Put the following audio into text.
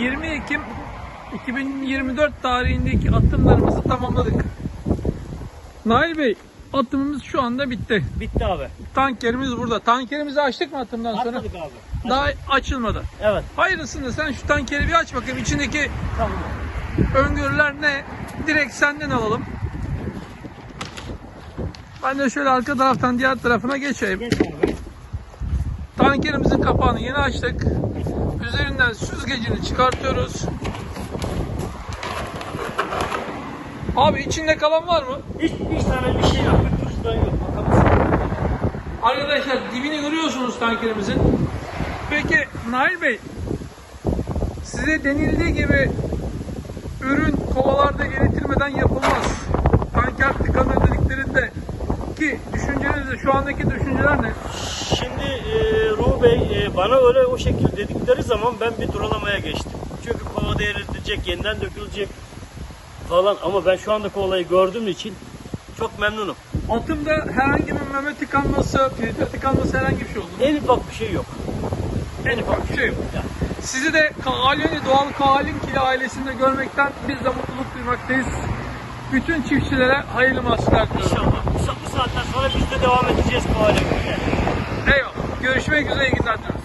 20 Ekim 2024 tarihindeki atımlarımızı tamamladık. Nail Bey, atımımız şu anda bitti. Bitti abi. Tankerimiz burada. Tankerimizi açtık mı atımdan sonra? Atladık abi. Daha açılmadı. Evet. Hayırlısını sen şu tankeri bir aç bakayım. İçindeki Tamam. öngörüler ne? Direkt senden alalım. Ben de şöyle arka taraftan diğer tarafına geçeyim. Geç abi. Tankerimizin kapağını yeni açtık. Üzerinden süzgecini çıkartıyoruz. Abi içinde kalan var mı? Hiç, hiç tane bir şey yok. Bir tuştan yok. Bakalım. Arkadaşlar dibini görüyorsunuz tankerimizin. Peki Nail Bey size denildiği gibi ürün kovalarda eritilmeden şu andaki düşünceler ne? Şimdi e, Ruh Bey e, bana öyle o şekilde dedikleri zaman ben bir duralamaya geçtim. Çünkü kovada erilecek, yeniden dökülecek falan ama ben şu anda olayı gördüğüm için çok memnunum. Atımda herhangi bir meme tıkanması, filtre tıkanması herhangi bir şey oldu. mu? En ufak bir şey yok. En ufak bir şey yok. Sizi de Kahalini Doğal Kahalin Kili ailesinde görmekten biz de mutluluk duymaktayız. Bütün çiftçilere hayırlı mahsuller diliyorum. İnşallah. Bu, sa- bu saatten sonra biz de devam edeceğiz bu hale. Eyvallah. Görüşmek üzere iyi.